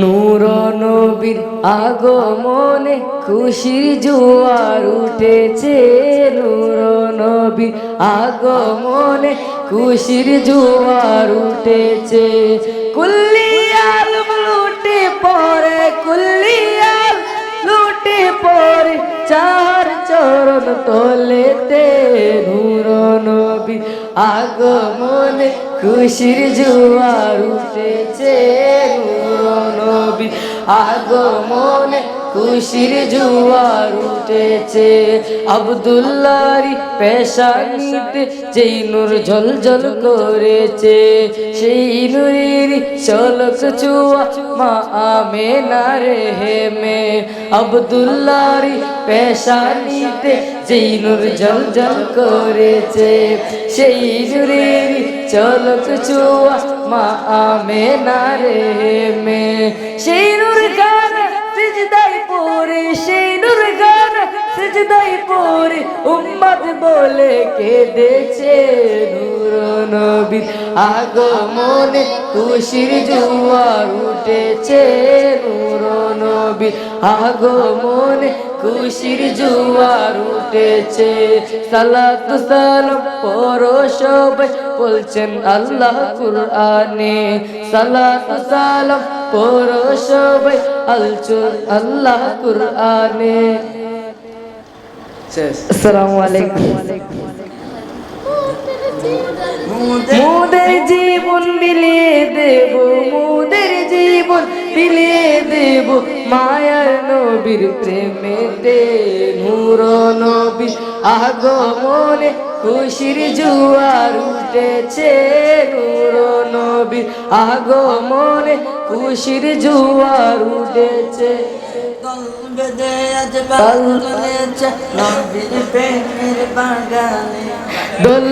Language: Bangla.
নূর নবীর আগমনে খুশির জোয়ার উঠেছে। নূর নবীর আগমনে খুশির জোয়ার উঠেছে। কুল্লিয়াল লুটে পরে কুল্লিয়াল লুটে পরে চার চরণ তোলেতে। নূর নবী আগমনে খুশির জোয়ার উঠেছে। নবী, আগমনে খুশির জোয়ার উঠেছে। আবদুল্লারি পেশানিতে যেই নূর ঝলঝল করেছে, সেই নূরের চলক চুয়া মা আমেনার হেমে। আবদুল্লারি পেশানিতে যেই নূর ঝলঝল করেছে, সেই নূরের চলক চুয়া মা আমেনা রে মে। সেই নূর গান সিজদাই পড়ে, সেই নূর গান সিজদাই পড়ে। উম্মত বলে কেঁদেছে নূর আগমনে। খুশির জুয়ার উঠেছে নবীর আগমনে খুশির জোয়ার উঠেছে। সালাত সালাম পরো সবাই বলছেন আল্লাহ কুরআনে। সালাত সালাম পরো সবাই আলচুর আল্লাহ কুরআনে। আসসালামু আলাইকুম। মোদের জীবন বিলিয়ে দেব। বিলিয়ে দেব মায়ার নবীর প্রেমেতে নূর নবীর আগমনে খুশির জুয়ার উঠেছে। নূর নবীর আগমনে খুশির জুয়ার উঠেছে। দোল